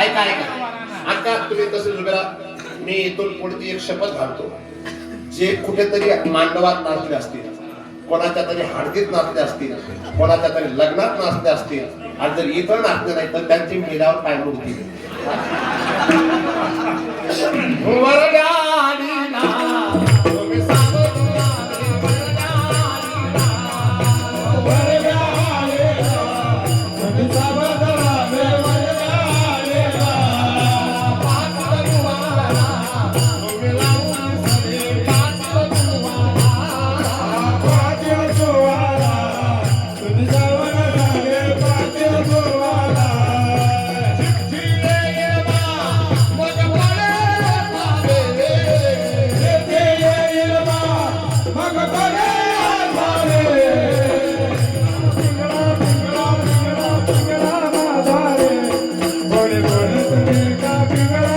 ऐका ऐका. आता तुम्ही तसं करा मी इथून पुढची एक शपथ घालतो. जे कुठेतरी मांडवात नाचले असतील कोणाच्या तरी हळदीत नाचले असतील कोणाच्या तरी लग्नात नाचले असतील आणि जर इथं नाचले नाही तर त्यांची मेल्यावर काय होतील Thank you.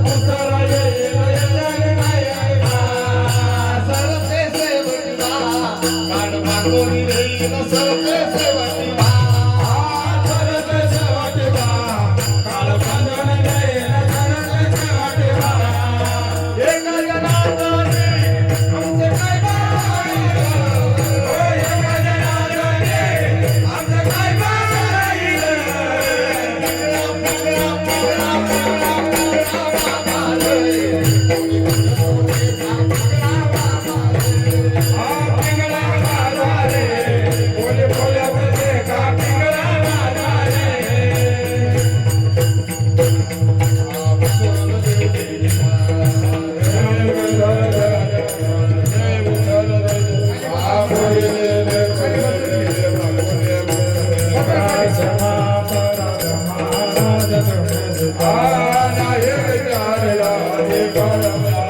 ప్రచారం Hare Hare